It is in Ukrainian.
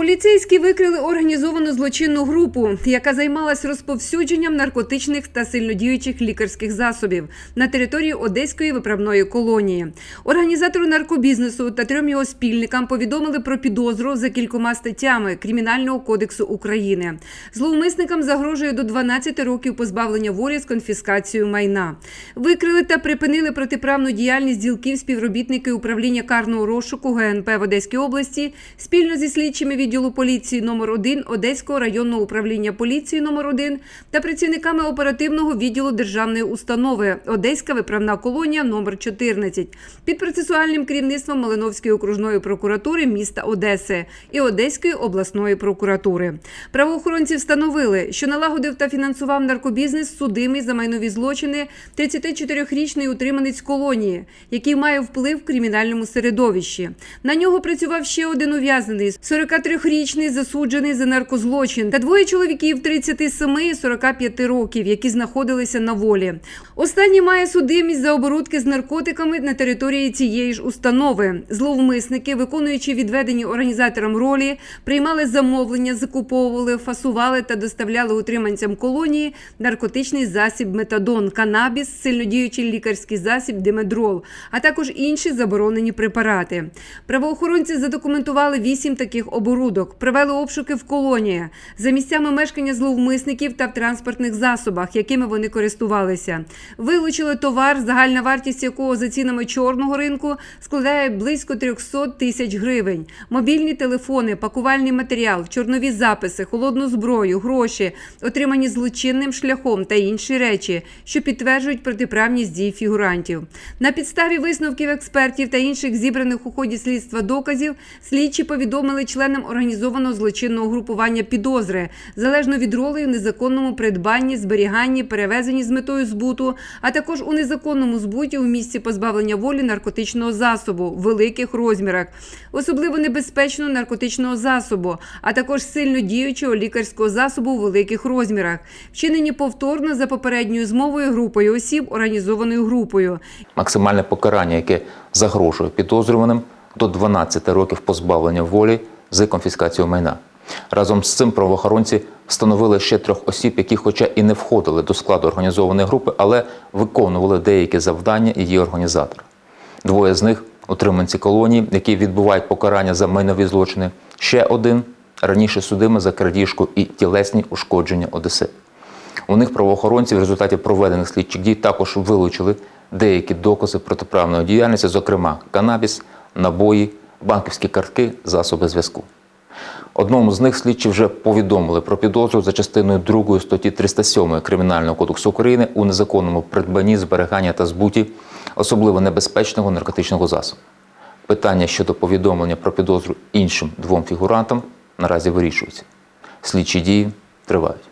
Поліцейські викрили організовану злочинну групу, яка займалась розповсюдженням наркотичних та сильнодіючих лікарських засобів на території Одеської виправної колонії. Організатору наркобізнесу та трьом його спільникам повідомили про підозру за кількома статтями Кримінального кодексу України. Зловмисникам загрожує до 12 років позбавлення волі з конфіскацією майна. Викрили та припинили протиправну діяльність ділків співробітники управління карного розшуку ГНП в Одеській області спільно зі слідчими відділу поліції номер 1 Одеського районного управління поліції номер 1 та працівниками оперативного відділу державної установи Одеська виправна колонія номер 14 під процесуальним керівництвом Малиновської окружної прокуратури міста Одеси і Одеської обласної прокуратури. Правоохоронці встановили, що налагодив та фінансував наркобізнес судимий за майнові злочини 34-річний утриманець колонії, який має вплив в кримінальному середовищі. На нього працював ще один ув'язнений 43-річний засуджений за наркозлочин та двоє чоловіків 37 і 45 років, які знаходилися на волі. Останній має судимість за оборудки з наркотиками на території цієї ж установи. Зловмисники, виконуючи відведені організаторам ролі, приймали замовлення, закуповували, фасували та доставляли утриманцям колонії наркотичний засіб метадон, канабіс, сильнодіючий лікарський засіб димедрол, а також інші заборонені препарати. Правоохоронці задокументували вісім таких оборудок, провели обшуки в колонії за місцями мешкання зловмисників та в транспортних засобах, якими вони користувалися. Вилучили товар, загальна вартість якого за цінами чорного ринку складає близько 300 тисяч гривень. Мобільні телефони, пакувальний матеріал, чорнові записи, холодну зброю, гроші, отримані злочинним шляхом та інші речі, що підтверджують протиправність дій фігурантів. На підставі висновків експертів та інших зібраних у ході слідства доказів, слідчі повідомили членам організованого злочинного групування підозри, залежно від ролей у незаконному придбанні, зберіганні, перевезенні з метою збуту, а також у незаконному збуті у місці позбавлення волі наркотичного засобу в великих розмірах, особливо небезпечного наркотичного засобу, а також сильно діючого лікарського засобу у великих розмірах, вчинені повторно за попередньою змовою групою осіб, організованою групою, максимальне покарання, яке загрожує підозрюваним до 12 років позбавлення волі з конфіскацією майна. Разом з цим правоохоронці встановили ще трьох осіб, які, хоча і не входили до складу організованої групи, але виконували деякі завдання її організатора. Двоє з них утриманці колонії, які відбувають покарання за майнові злочини. Ще один раніше судимий за крадіжку і тілесні ушкодження Одеси. У них правоохоронці в результаті проведених слідчих дій також вилучили деякі докази протиправної діяльності, зокрема канабіс, набої, банківські картки, засоби зв'язку. Одному з них слідчі вже повідомили про підозру за частиною 2 статті 307 Кримінального кодексу України у незаконному придбанні, зберіганні та збуті особливо небезпечного наркотичного засобу. Питання щодо повідомлення про підозру іншим двом фігурантам наразі вирішується. Слідчі дії тривають.